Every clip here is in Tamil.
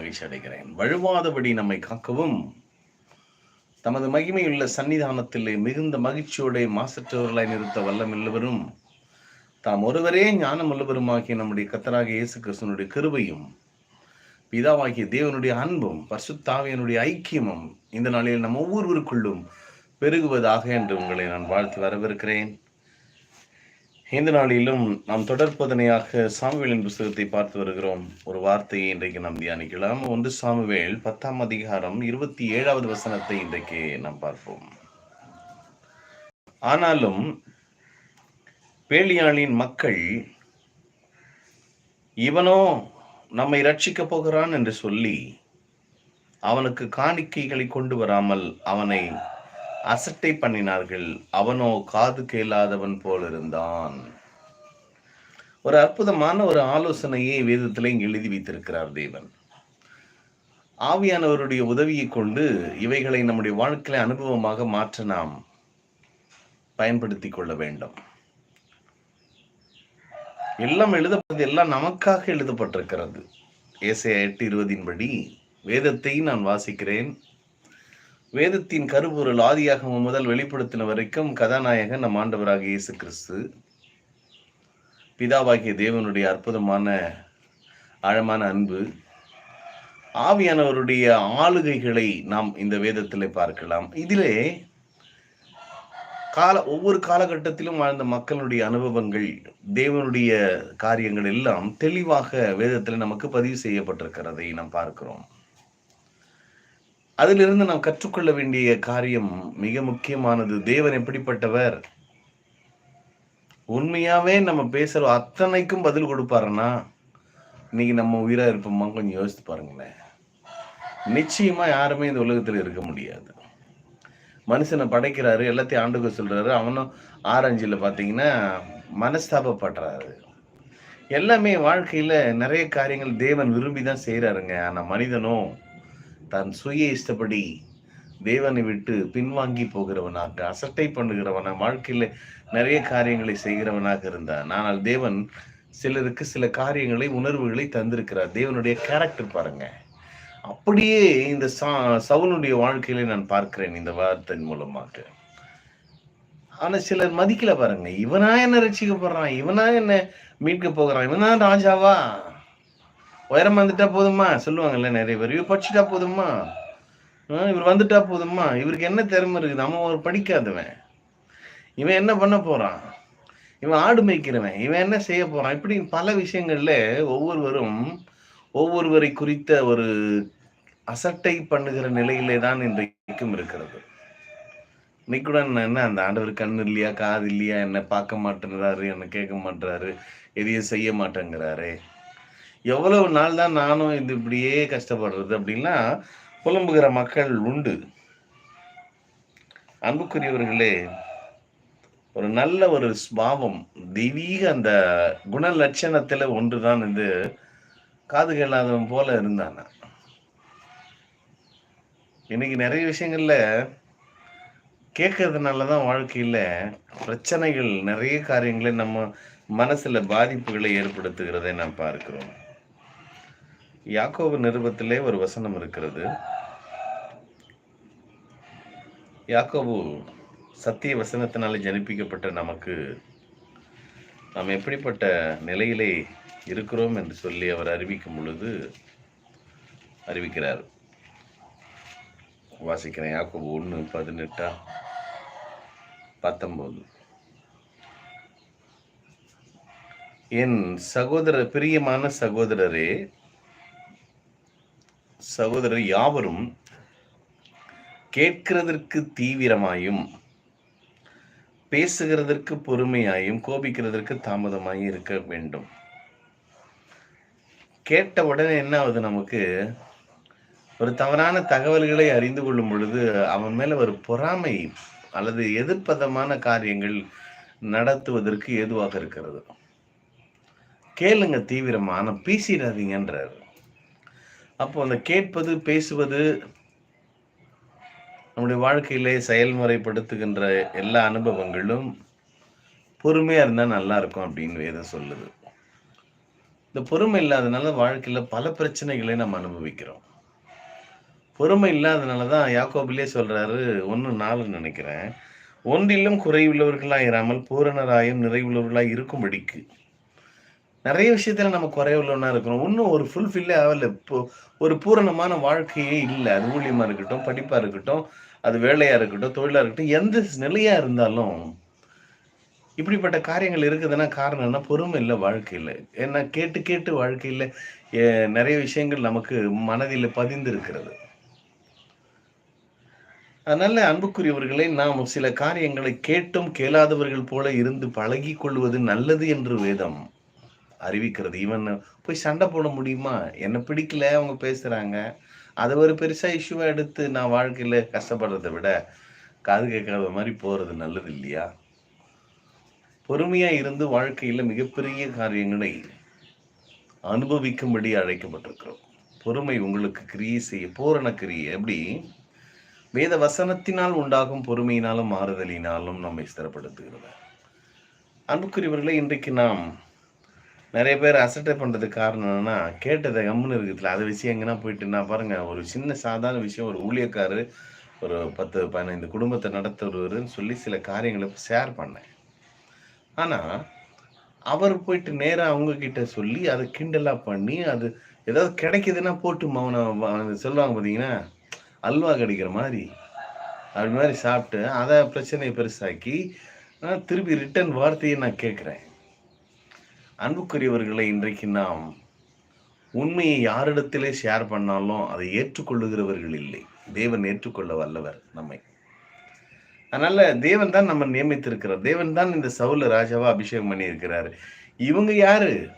மகிழ்ச்சி அடைகிறேன். வழுவாதபடி நம்மை காக்கவும். தமது மகிமையுள்ள சன்னிதானத்திலே மிகுந்த மகிழ்ச்சியோட மாசற்றவர்களாய் நிறுத்த வல்லமில்லவரும் தாம் ஒருவரே ஞானம் உள்ளவருமாகிய நம்முடைய கத்தராக இயேசு கிறிஸ்தனுடைய கிருபையும் பிதாவாகிய தேவனுடைய அன்பும் பர்சுத்தாவியனுடைய ஐக்கியமும் இந்த நாளில் நம் ஒவ்வொருவருக்குள்ளும் பெருகுவதாக என்று உங்களை நான் வாழ்த்து வரவிருக்கிறேன் இந்த நாளிலும் நாம் தொடர்பதனையாக சாமுவேலின் புஸ்தகத்தை பார்த்து வருகிறோம். ஒரு வார்த்தையை இன்றைக்கு நாம் தியானிக்கலாம். ஒன்று சாமுவேல் பத்தாம் அதிகாரம் இருபத்தி ஏழாவது வசனத்தை இன்றைக்கு நாம் பார்ப்போம். ஆனாலும் பேலியாளின் மக்கள் இவனோ நம்மை ரட்சிக்கப் போகிறான் என்று சொல்லி அவனுக்கு காணிக்கைகளை கொண்டு வராமல் அவனை அசட்டை பண்ணினார்கள். அவனோ காது கேளாதவன் போல் இருந்தான். ஒரு அற்புதமான ஒரு ஆலோசனையை வேதத்தில் இங்கு எழுதி வைத்திருக்கிறார் தேவன். ஆவியானவருடைய உதவியை கொண்டு இவைகளை நம்முடைய வாழ்க்கையில அனுபவமாக மாற்ற நாம் பயன்படுத்தி கொள்ள வேண்டும். எல்லாம் எழுதப்பட்டது எல்லாம் நமக்காக எழுதப்பட்டிருக்கிறது. ஏசையா எட்டு இருபதின் படி வேதத்தை நான் வாசிக்கிறேன் வேதத்தின் கருபொருள் ஆதியாகமம் முதல் வெளிப்படுத்தின வரைக்கும் கதாநாயகன் நம் ஆண்டவராக இயேசு கிறிஸ்து. பிதாவாகிய தேவனுடைய அற்புதமான ஆழமான அன்பு ஆவியானவருடைய ஆளுகைகளை நாம் இந்த வேதத்தில் பார்க்கலாம். இதிலே கால ஒவ்வொரு காலகட்டத்திலும் வாழ்ந்த மக்களுடைய அனுபவங்கள் தேவனுடைய காரியங்கள் எல்லாம் தெளிவாக வேதத்தில் நமக்கு பதிவு செய்யப்பட்டிருக்கிறதை நாம் பார்க்கிறோம். அதிலிருந்து நாம் கற்றுக்கொள்ள வேண்டிய காரியம் மிக முக்கியமானது. தேவன் எப்படிப்பட்டவர்? உண்மையாவே நம்ம பேசுற அத்தனைக்கும் பதில் கொடுப்பாருன்னா இன்னைக்கு நம்ம உயிரா இருப்போமா? கொஞ்சம் யோசித்து பாருங்களேன். நிச்சயமா யாருமே இந்த உலகத்துல இருக்க முடியாது. மனுஷனை படைக்கிறாரு எல்லாத்தையும் ஆண்டுக்க சொல்றாரு. அவனும் ஆரஞ்சில் பார்த்தீங்கன்னா மனஸ்தாபப்படுறாரு. எல்லாமே வாழ்க்கையில நிறைய காரியங்கள் தேவன் விரும்பி தான் செய்யறாருங்க ஆனா மனிதனும் தன் சுய இஷ்டப்படி தேவனை விட்டு பின்வாங்கி போகிறவனாக அசட்டை பண்ணுகிறவனாக வாழ்க்கையில் நிறைய காரியங்களை செய்கிறவனாக இருந்தான். ஆனால் தேவன் சிலருக்கு சில காரியங்களை உணர்வுகளை தந்திருக்கிறார். தேவனுடைய கேரக்டர் பாருங்க. அப்படியே இந்த சவுனுடைய வாழ்க்கையில நான் பார்க்கிறேன் இந்த வார்த்தையின் மூலமாக. ஆனா சிலர் மதிக்கல பாருங்க. இவனா என்ன ரசிக்கப்படுறான் இவனா என்ன மீட்க போகிறான்? இவனா ராஜாவா? உயரம் வந்துட்டா போதுமா சொல்லுவாங்கல்ல நிறைய பேர். இவர் படிச்சுட்டா போதுமா இவர் வந்துட்டா போதுமா இவருக்கு என்ன திறமை இருக்குது? நம்ம ஒரு படிக்காதவன். இவன் என்ன பண்ண போறான்? இவன் ஆடு மேய்க்கிறவன். இவன் என்ன செய்ய போறான்? இப்படி பல விஷயங்கள்ல ஒவ்வொருவரும் ஒவ்வொருவரை குறித்த ஒரு அசட்டை பண்ணுகிற நிலையிலே தான் இன்றைக்கும் இருக்கிறது. இன்னைக்குடன் என்ன அந்த ஆண்டவர் கண் இல்லையா காது இல்லையா என்ன பார்க்க மாட்டேங்கிறாரு என்ன கேட்க மாட்டாரு எதையும் செய்ய மாட்டேங்கிறாரு. எவ்வளவு நாள் தான் நானும் இது இப்படியே கஷ்டப்படுறது அப்படின்னா புலம்புகிற மக்கள் உண்டு. அன்புக்குரியவர்களே ஒரு நல்ல ஒரு ஸ்பாவம் தெய்வீக அந்த குண லட்சணத்துல ஒன்றுதான் இது காது கேளாதவன் போல இருந்தானா. இன்னைக்கு நிறைய விஷயங்கள்ல கேட்கறதுனாலதான் வாழ்க்கையில் பிரச்சனைகள் நிறைய காரியங்களை நம்ம மனசில் பாதிப்புகளை ஏற்படுத்துகிறதை நாம் பார்க்கிறோம். யாக்கோவு நிருபத்திலே ஒரு வசனம் இருக்கிறது. யாக்கோபு சத்திய வசனத்தினாலே ஜனிப்பிக்கப்பட்ட நமக்கு நாம் எப்படிப்பட்ட நிலையிலே இருக்கிறோம் என்று சொல்லி அவர் அறிவிக்கும் பொழுது அறிவிக்கிறார். வாசிக்கிறேன் யாக்கோபு ஒன்று பதினெட்டா? பத்தொம்போது என் சகோதர பிரியமான சகோதரரே சகோதரர் யாவரும் கேட்கிறதற்கு தீவிரமாயும் பேசுகிறதற்கு பொறுமையாயும் கோபிக்கிறதற்கு தாமதமாயும் இருக்க வேண்டும். கேட்ட உடனே என்ன ஆகுது நமக்கு? ஒரு தவறான தகவல்களை அறிந்து கொள்ளும் பொழுது அவன் மேல ஒரு பொறாமை அல்லது எதிர்ப்பதமான காரியங்கள் நடத்துவதற்கு ஏதுவாக இருக்கிறது. கேளுங்க தீவிரமா ஆனால் பேசிடாதீங்கன்றார். அப்போ அந்த கேட்பது பேசுவது நம்முடைய வாழ்க்கையிலே செயல்முறைப்படுத்துகின்ற எல்லா அனுபவங்களும் பொறுமையா இருந்தா நல்லா இருக்கும் அப்படின்னு வேதம் சொல்லுது. இந்த பொறுமை இல்லாதனால வாழ்க்கையில பல பிரச்சனைகளை நம்ம அனுபவிக்கிறோம். பொறுமை இல்லாதனால தான் யாக்கோபிலே சொல்றாரு ஒன்று நாலு நினைக்கிறேன். ஒன்றிலும் குறைவுள்ளவர்களாக இராமல் பூரணராயும் நிறைவுள்ளவர்களாக இருக்கும்படிக்கு. நிறைய விஷயத்துல நம்ம குறைவுள்ளவனா இருக்கிறோம் இன்னும் ஒரு ஃபுல்ஃபில்லே ஆகல. இப்போ ஒரு பூரணமான வாழ்க்கையே இல்லை. அது ஊழியமா இருக்கட்டும் படிப்பா இருக்கட்டும் அது வேலையா இருக்கட்டும் தொழிலா இருக்கட்டும் எந்த நிலையா இருந்தாலும் இப்படிப்பட்ட காரியங்கள் இருக்குதுன்னா காரணம் என்ன பொறுமை இல்லை வாழ்க்கையில். ஏன்னா கேட்டு கேட்டு வாழ்க்கையில் நிறைய விஷயங்கள் நமக்கு மனதில் பதிந்திருக்கிறது. அதனால அன்புக்குரியவர்களை நாம் சில காரியங்களை கேட்டும் கேளாதவர்கள் போல இருந்து பழகி கொள்வது நல்லது என்று வேதம் அறிவிக்கிறது. ஈவன் போய் சண்டை போட முடியுமா? என்னை பிடிக்கல அவங்க பேசுகிறாங்க அதை ஒரு பெருசாக இஷ்யூவா எடுத்து நான் வாழ்க்கையில் கஷ்டப்படுறதை விட காது கேட்காத மாதிரி போகிறது நல்லது இல்லையா? பொறுமையாக இருந்து வாழ்க்கையில் மிகப்பெரிய காரியங்களை அனுபவிக்கும்படி அழைக்கப்பட்டிருக்கிறோம். பொறுமை உங்களுக்கு கிரியை செய்ய பூரண கிரியை. எப்படி? வேத வசனத்தினால் உண்டாகும் பொறுமையினாலும் மாறுதலினாலும் நம்மை ஸ்திரப்படுத்துகிறது. அன்புக்குரியவர்களை இன்றைக்கு நாம் நிறைய பேர் அசட்டை பண்ணுறதுக்கு காரணம் என்னன்னா கேட்டதை கம்முன்னு இருக்குதுல அதை விஷயம் எங்கன்னா போயிட்டு நான் பாருங்கள் ஒரு சின்ன சாதாரண விஷயம் ஒரு ஊழியக்காரர் ஒரு பத்து பதினைந்து குடும்பத்தை நடத்துறவருன்னு சொல்லி சில காரியங்களை ஷேர் பண்ணேன். ஆனால் அவர் போயிட்டு நேராக அவங்கக்கிட்ட சொல்லி அதை கிண்டலாக பண்ணி அது ஏதாவது கிடைக்குதுன்னா போட்டு மௌனம் சொல்லுவாங்க பார்த்தீங்கன்னா அல்வா கிடைக்கிற மாதிரி. அப்படி மாதிரி சாப்பிட்டு அதை பிரச்சனையை பெருசாக்கி திருப்பி ரிட்டன் வார்த்தையை நான் கேட்குறேன். அன்புக்குரியவர்களை இன்றைக்கு நாம் உண்மையை யாரிடத்திலே ஷேர் பண்ணாலும் அதை ஏற்றுக்கொள்ளுகிறவர்கள் இல்லை. தேவன் ஏற்றுக்கொள்ள வல்லவர் நம்மை. அதனால தேவன் தான் நம்ம நியமித்திருக்கிறார். தேவன் தான் இந்த சவுல ராஜாவா அபிஷேகம் பண்ணியிருக்கிறார். இவங்க யாரு?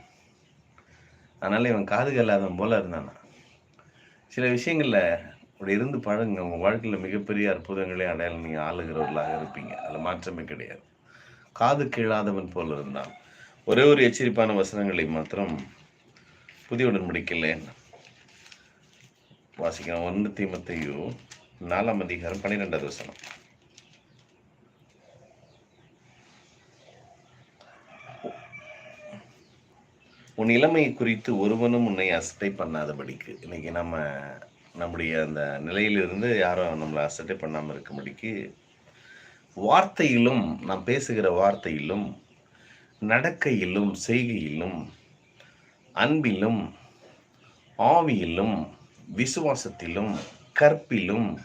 அதனால இவன் காது போல இருந்தானா. சில விஷயங்கள்ல அப்படி இருந்து பழங்க உங்கள் வாழ்க்கையில் மிகப்பெரிய அற்புதங்களே அடையாளம் நீங்கள் ஆளுகிறவர்களாக இருப்பீங்க. அதில் மாற்றமே கிடையாது. காது கீழாதவன் போல இருந்தான். ஒரே ஒரு எச்சரிப்பான வசனங்களை மாத்திரம் புதிய உடன்படிக்கல வாசிக்கிறோம். ஒன்று தீமத்தையோ நாலாம் அதிகாரம் பன்னிரெண்டாவது வசனம். உன் இளமையை குறித்து ஒருவனும் உன்னை அசட்டை பண்ணாதபடிக்கு. இன்னைக்கு நம்ம நம்முடைய அந்த நிலையிலிருந்து யாரும் நம்மளை அசட்டை பண்ணாமல் இருக்கும்படிக்கு வார்த்தையிலும் நாம் பேசுகிற வார்த்தையிலும் நடக்கையிலும் செய்கையிலும் அன்பிலும் ஆவியிலும் விசுவாசத்திலும் கற்பிலும்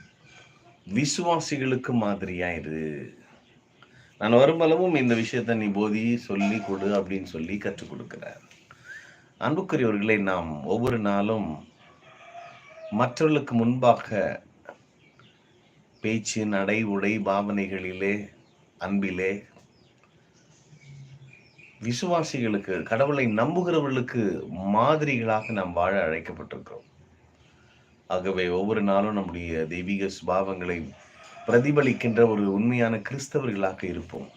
விசுவாசிகளுக்கு மாதிரியாயிரு நான் வரும்பளவும் இந்த விஷயத்த நீ போதி சொல்லி கொடு அப்படின்னு சொல்லி கற்றுக் கொடுக்கிறார். அன்புக்குரியவர்களை நாம் ஒவ்வொரு நாளும் மற்றவர்களுக்கு முன்பாக பேச்சு நடை உடை பாவனைகளிலே அன்பிலே விசுவாசிகளுக்கு கடவுளை நம்புகிறவர்களுக்கு மாதிரிகளாக நாம் வாழ அழைக்கப்பட்டிருக்கிறோம். ஆகவே ஒவ்வொரு நாளும் நம்முடைய தெய்வீக சுபாவங்களை பிரதிபலிக்கின்ற ஒரு உண்மையான கிறிஸ்தவர்களாக இருப்போம்.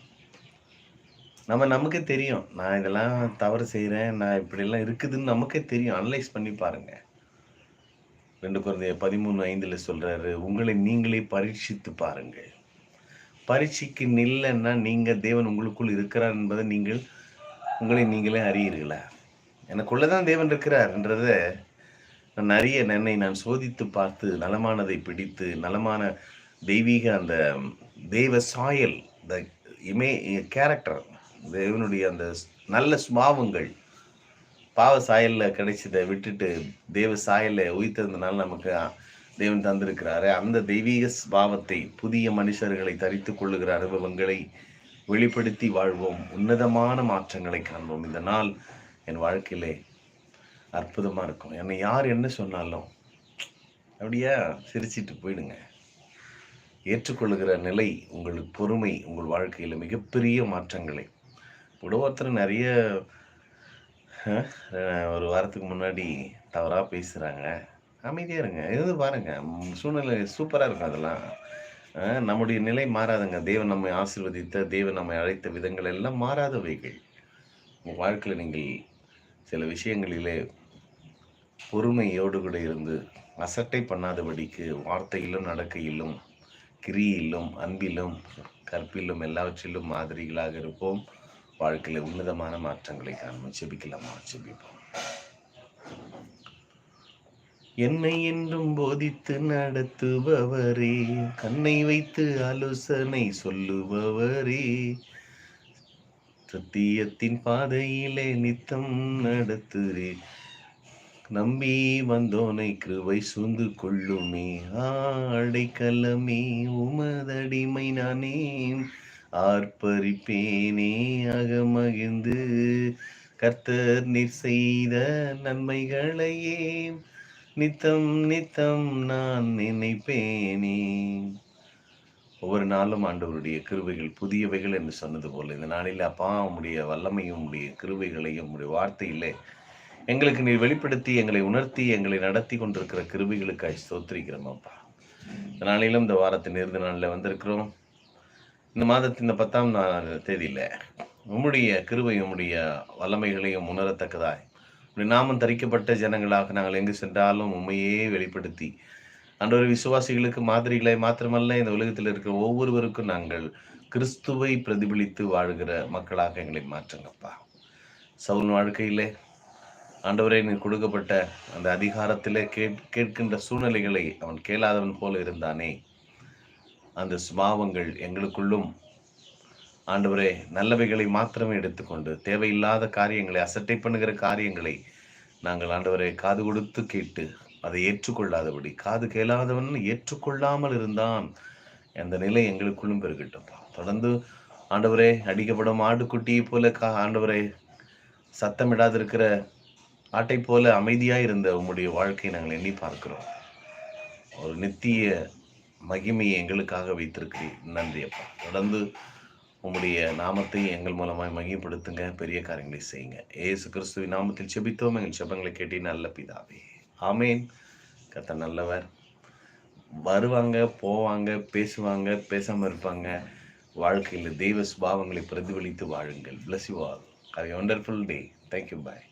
நம்ம நமக்கே தெரியும். நான் இதெல்லாம் தவறு செய்கிறேன் நான் இப்படியெல்லாம் இருக்குதுன்னு நமக்கே தெரியும். அனலைஸ் பண்ணி பாருங்க. ரெண்டு குழந்தைய பதிமூணு ஐந்தில் சொல்கிறாரு உங்களை நீங்களே பரீட்சித்து பாருங்கள். பரீட்சைக்கு நில்லைன்னா நீங்கள் தேவன் உங்களுக்குள் இருக்கிறார் என்பதை நீங்கள் உங்களை நீங்களே அறியீர்களா? எனக்குள்ளதான் தேவன் இருக்கிறார்ன்றத நான் அறிய என்னை நான் சோதித்து பார்த்து நலமானதை பிடித்து நலமான தெய்வீக அந்த தெய்வ சாயல் த இமே கேரக்டர் தேவனுடைய அந்த நல்ல சுபாவங்கள் பாவ சாயலில் கிடைச்சதை விட்டுட்டு தேவ சாயலில் உயிர்த்ததுனால நமக்கு தேவன் தந்திருக்கிறாரு. அந்த தெய்வீக சுபாவத்தை புதிய மனுஷர்களை தரித்து கொள்ளுகிற அனுபவங்களை வெளிப்படுத்தி வாழ்வோம். உன்னதமான மாற்றங்களை காண்போம். இந்த நாள் என் வாழ்க்கையிலே அற்புதமாக இருக்கும். என்னை யார் என்ன சொன்னாலும் அப்படியே சிரிச்சிட்டு போயிடுங்க. ஏற்றுக்கொள்ளுகிற நிலை உங்களுக்கு பொறுமை உங்கள் வாழ்க்கையில் மிகப்பெரிய மாற்றங்களை. ஒருத்தர் நிறைய ஒரு வாரத்துக்கு முன்னாடி தவறாக பேசுகிறாங்க அமைதியாக இருங்க. எது பாருங்கள் சூழ்நிலை சூப்பராக இருக்கும் அதெல்லாம். நம்முடைய நிலை மாறாதுங்க. தேவன் நம்மை ஆசிர்வதித்த தேவன் நம்மை அழைத்த விதங்கள் எல்லாம் மாறாதவைகள். உங்கள் வாழ்க்கையில் நீங்கள் சில விஷயங்களிலே பொறுமையோடு கூட இருந்து அசட்டை பண்ணாதபடிக்கு வார்த்தையிலும் நடக்கையிலும் கிரியிலும் அன்பிலும் கற்பிலும் எல்லாவற்றிலும் மாதிரிகளாக இருப்போம். வாழ்க்கையில் உன்னதமான மாற்றங்களை காண்போம். செபிக்கலாமா? செபிப்போம். என்னை என்றும் போதித்து நடத்துபவரே கண்ணை வைத்து ஆலோசனை சொல்லுபவரே. சத்தியத்தின் பாதையிலே நித்தம் நடத்துரே நம்பி வந்தோனை கிருவை சூழ்ந்து கொள்ளுமே. ஆடைக்கலமே உமதடிமை நானே ஆர்ப்பரிப்பேனே அகமகிழ்ந்து. கர்த்தர் நீர் செய்த நன்மைகளையே நித்தம் நித்தம் நான் நினைப்பேனே. ஒவ்வொரு நாளும் ஆண்டவருடைய கிருவைகள் புதியவைகள் என்று சொன்னது போல இந்த நாளில் அப்பா உம்முடைய வல்லமையும் உடைய கிருவைகளையும் உம்முடைய வார்த்தையிலே எங்களுக்கு நீர் வெளிப்படுத்தி எங்களை உணர்த்தி எங்களை நடத்தி கொண்டிருக்கிற கிருபைகளுக்காய் ஸ்தோத்திரிக்கிறோம் அப்பா. இந்த நாளிலும் இந்த வாரத்தின் இறுதி நாளில் வந்திருக்கிறோம். இந்த மாதத்தின் இந்த பத்தாம் நாள் தேதியில் உம்முடைய கிருவை உம்முடைய வல்லமைகளையும் உணரத்தக்கதாய் நாமம் தரிக்கப்பட்ட ஜனங்களாக நாங்கள் எங்கு சென்றாலும் உண்மையே வெளிப்படுத்தி அன்றொரு விசுவாசிகளுக்கு மாதிரிகளை மாத்திரமல்ல இந்த உலகத்தில் இருக்கிற ஒவ்வொருவருக்கும் நாங்கள் கிறிஸ்துவை பிரதிபலித்து வாழ்கிற மக்களாக எங்களை மாற்றுங்கப்பா. சவுல் வாழ்க்கையிலே ஆண்டவரே நீ கொடுக்கப்பட்ட அந்த அதிகாரத்திலே கேட் கேட்கின்ற சூழ்நிலைகளை அவன் கேளாதவன் போல இருந்தானே அந்த சுபாவங்கள் எங்களுக்குள்ளும் ஆண்டவரே நல்லவைகளை மாத்திரமே எடுத்துக்கொண்டு தேவையில்லாத காரியங்களை அசட்டை பண்ணுகிற காரியங்களை நாங்கள் ஆண்டவரை காது கொடுத்து கேட்டு அதை ஏற்றுக்கொள்ளாதபடி காது கேளாதவன் ஏற்றுக்கொள்ளாமல் இருந்தான். அந்த நிலை எங்களுக்குள்ளும் பெருகட்டும் தொடர்ந்து ஆண்டவரே அடிக்கப்படும் ஆடுக்குட்டியை போல கா ஆண்டவரே சத்தமிடாதிருக்கிற ஆட்டை போல அமைதியாக இருந்த உம்முடைய வாழ்க்கையை நாங்கள் எண்ணி பார்க்கிறோம். ஒரு நித்திய மகிமையை எங்களுக்காக வைத்திருக்கு நன்றி அப்பா தொடர்ந்து உங்களுடைய நாமத்தை எங்கள் மூலமாய் மகிமைப்படுத்துங்க பெரிய காரியங்களை செய்யுங்க. ஏசு கிறிஸ்துவின் நாமத்தில் செபித்தோம் எங்கள் செபங்களை கேட்டி நல்ல பிதாவே. ஆமேன். கத்த நல்லவர். வருவாங்க போவாங்க பேசுவாங்க பேசாமல் இருப்பாங்க. வாழ்க்கையில் தெய்வ சுபாவங்களை பிரதிபலித்து வாழுங்கள். Bless you all have wonderful day thank you bye